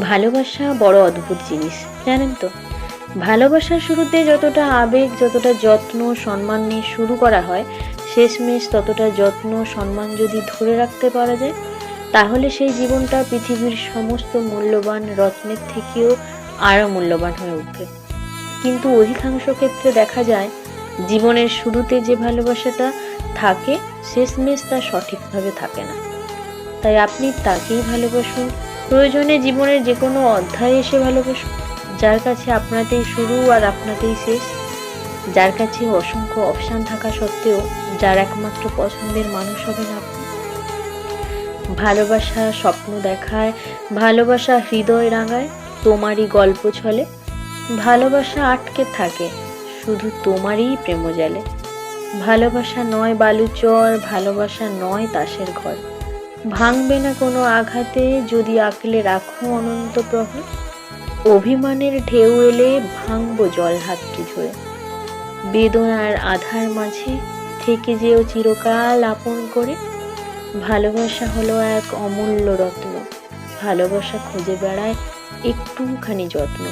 ভালোবাসা বড় অদ্ভুত জিনিস, জানেন তো? ভালোবাসার শুরুতে যতটা আবেগ, যতটা যত্ন, সম্মান নিয়ে শুরু করা হয়, শেষমেশ ততটা যত্ন, সম্মান যদি ধরে রাখতে পারা যায়, তাহলে সেই জীবনটা পৃথিবীর সমস্ত মূল্যবান রত্নের থেকেও আরও মূল্যবান হয়ে উঠবে। কিন্তু অধিকাংশ ক্ষেত্রে দেখা যায়, জীবনের শুরুতে যে ভালোবাসাটা থাকে, শেষমেশ তা সঠিকভাবে থাকে না। তাই আপনি তাকেই ভালোবাসুন। প্রয়োজনে জীবনের যে কোনো অধ্যায়ে এসে ভালোবাসুন যার কাছে আপনাতেই শুরু আর আপনাতেই শেষ, যার কাছে অসংখ্য অপশান থাকা সত্ত্বেও যার একমাত্র পছন্দের মানুষ হবেন আপনি। ভালোবাসা স্বপ্ন দেখায়, ভালোবাসা হৃদয় রাঙায়, তোমারই গল্প ছলে। ভালোবাসা আটকে থাকে, শুধু তোমারই প্রেম জালে ভালোবাসা নয় বালুচর, ভালোবাসা নয় তাসের ঘর। ভাঙবে না কোনো আঘাতে যদি আঁকলে রাখো অনন্ত প্রহর। অভিমানের ঢেউ এলে ভাঙবো জল হাতটি ঝরে বেদনার আধার মাঝে থেকে যেও চিরকাল আপন করে। ভালোবাসা হলো এক অমূল্য রত্ন। ভালোবাসা খুঁজে বেড়ায় একটুখানি যত্ন।